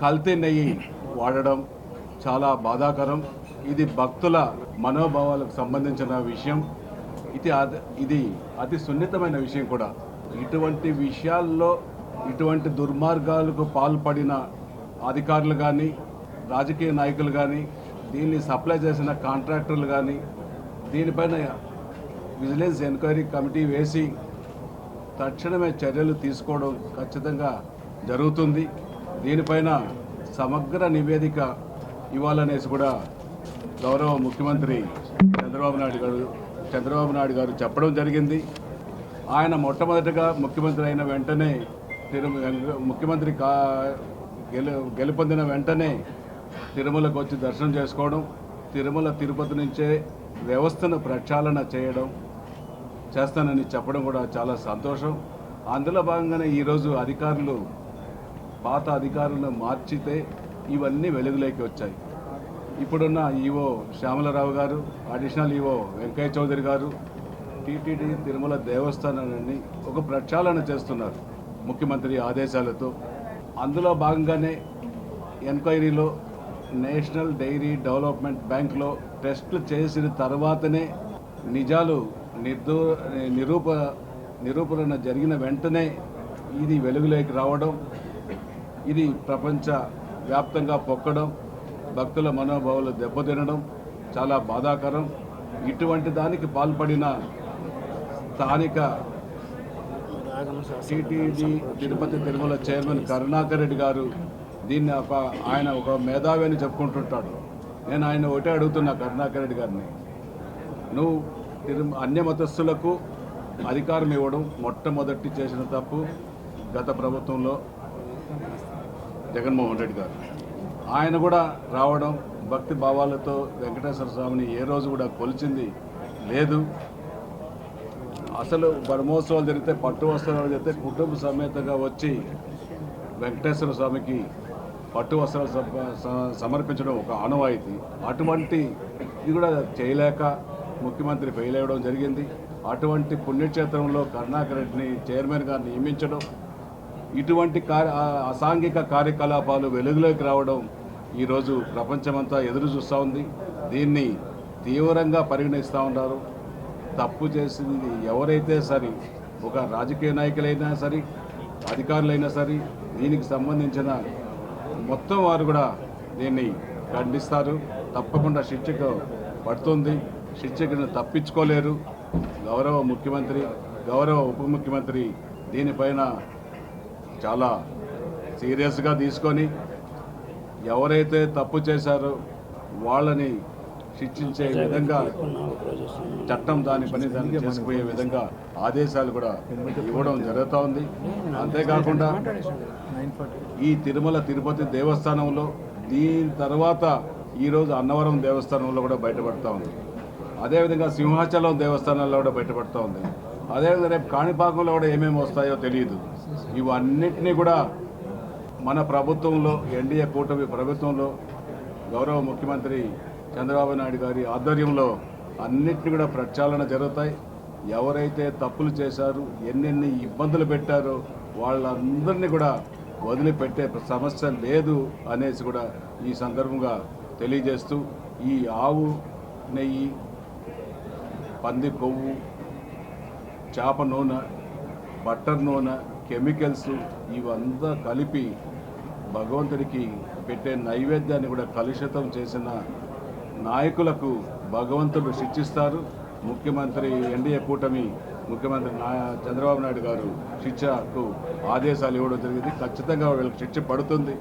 కల్తీ నెయ్యి వాడడం చాలా బాధాకరం. ఇది భక్తుల మనోభావాలకు సంబంధించిన విషయం. ఇది ఇది అతి సున్నితమైన విషయం కూడా. ఇటువంటి విషయాల్లో ఇటువంటి దుర్మార్గాలకు పాల్పడిన అధికారులు కానీ రాజకీయ నాయకులు కానీ దీన్ని సప్లై చేసిన కాంట్రాక్టర్లు కానీ దీనిపైన విజిలెన్స్ ఎంక్వైరీ కమిటీ వేసి తక్షణమే చర్యలు తీసుకోవడం ఖచ్చితంగా జరుగుతుంది. దీనిపైన సమగ్ర నివేదిక ఇవ్వాలనేసి కూడా గౌరవ ముఖ్యమంత్రి చంద్రబాబు నాయుడు గారు చంద్రబాబు నాయుడు గారు చెప్పడం జరిగింది. ఆయన మొట్టమొదటిగా ముఖ్యమంత్రి అయిన వెంటనే ముఖ్యమంత్రి కా గెలు గెలుపొందిన వెంటనే తిరుమలకు వచ్చి దర్శనం చేసుకోవడం తిరుమల తిరుపతి నుంచే వ్యవస్థను ప్రక్షాళన చేయడం చేస్తానని చెప్పడం కూడా చాలా సంతోషం. అందులో భాగంగానే ఈరోజు అధికారులు పాత అధికారులను మార్చితే ఇవన్నీ వెలుగులోకి వచ్చాయి. ఇప్పుడున్న ఈవో శ్యామలరావు గారు అడిషనల్ ఈవో వెంకయ్య చౌదరి గారు టీటీడీ తిరుమల దేవస్థానాన్ని ఒక ప్రక్షాళన చేస్తున్నారు ముఖ్యమంత్రి ఆదేశాలతో. అందులో భాగంగానే ఎంక్వైరీలో నేషనల్ డైరీ డెవలప్మెంట్ బ్యాంక్లో టెస్టులు చేసిన తర్వాతనే నిజాలు నిర్దూ నిరూప నిరూపణ జరిగిన వెంటనే ఇది వెలుగులోకి రావడం ఇది ప్రపంచ వ్యాప్తంగా పొక్కడం భక్తుల మనోభావాలు దెబ్బతినడం చాలా బాధాకరం. ఇటువంటి దానికి పాల్పడిన స్థానిక టీటీడీ తిరుపతి తిరుమల చైర్మన్ కరుణాకర్ రెడ్డి గారు దీన్ని ఒక ఆయన ఒక మేధావి అని చెప్పుకుంటుంటాడు. నేను ఆయన ఒకటే అడుగుతున్నా కరుణాకర్ రెడ్డి గారిని. నువ్వు తిరు అన్య మతస్థులకు అధికారం ఇవ్వడం మొట్టమొదటి చేసిన తప్పు గత ప్రభుత్వంలో. జగన్మోహన్ రెడ్డి గారు. ఆయన కూడా రావడం భక్తి భావాలతో వెంకటేశ్వర స్వామిని ఏ రోజు కూడా కొలిచింది లేదు. అసలు బ్రహ్మోత్సవాలు జరిగితే పట్టు వస్త్రాలు జరిగితే కుటుంబ సమేతంగా వచ్చి వెంకటేశ్వర స్వామికి పట్టు వస్త్రాలు సమర్పించడం ఒక ఆనవాయితీ. అటువంటి ఇది కూడా చేయలేక ముఖ్యమంత్రి ఫెయిల్ అవ్వడం జరిగింది. అటువంటి పుణ్యక్షేత్రంలో కరుణాకర్ రెడ్డిని చైర్మన్గా నియమించడం ఇటువంటి కార్య అసాంఘిక కార్యకలాపాలు వెలుగులోకి రావడం ఈరోజు ప్రపంచమంతా ఎదురు చూస్తూ ఉంది. దీన్ని తీవ్రంగా పరిగణిస్తూ ఉన్నారు. తప్పు చేసింది ఎవరైతే సరే ఒక రాజకీయ నాయకులైనా సరే అధికారులైనా సరే దీనికి సంబంధించిన మొత్తం వారు కూడా దీన్ని ఖండిస్తారు. తప్పకుండా శిక్షకు పడుతుంది. శిక్షకును తప్పించుకోలేరు. గౌరవ ముఖ్యమంత్రి గౌరవ ఉప ముఖ్యమంత్రి దీనిపైన చాలా సీరియస్గా తీసుకొని ఎవరైతే తప్పు చేశారో వాళ్ళని శిక్షించే విధంగా చట్టం దాని పని దాన్ని చేసుకుపోయే విధంగా ఆదేశాలు కూడా ఇవ్వడం జరుగుతూ ఉంది. అంతేకాకుండా ఈ తిరుమల తిరుపతి దేవస్థానంలో దీని తర్వాత ఈరోజు అన్నవరం దేవస్థానంలో కూడా బయటపడతా ఉంది. అదేవిధంగా సింహాచలం దేవస్థానంలో కూడా బయటపడతా ఉంది. అదేవిధంగా రేపు కాణిపాకంలో కూడా ఏమేమి వస్తాయో తెలియదు ఇవన్నింటినీ కూడా మన ప్రభుత్వంలో ఎన్డీఏ కూటమి ప్రభుత్వంలో గౌరవ ముఖ్యమంత్రి చంద్రబాబు నాయుడు గారి ఆధ్వర్యంలో అన్నింటినీ కూడా ప్రక్షాళన జరుగుతాయి. ఎవరైతే తప్పులు చేశారు ఎన్నెన్ని ఇబ్బందులు పెట్టారో వాళ్ళందరినీ కూడా వదిలిపెట్టే సమస్య లేదు అనేసి కూడా ఈ సందర్భంగా తెలియజేస్తూ ఈ ఆవు నెయ్యి పంది కొవ్వు చేప నూనె బట్టర్ నూనె కెమికల్స్ ఇవంతా కలిపి భగవంతుడికి పెట్టే నైవేద్యాన్ని కూడా కలుషితం చేసిన నాయకులకు భగవంతుడు శిక్షిస్తారు. ముఖ్యమంత్రి ఎన్డీఏ కూటమి ముఖ్యమంత్రి నా చంద్రబాబు నాయుడు గారు శిక్షకు ఆదేశాలు ఇవ్వడం జరిగింది. ఖచ్చితంగా వీళ్ళకి శిక్ష పడుతుంది.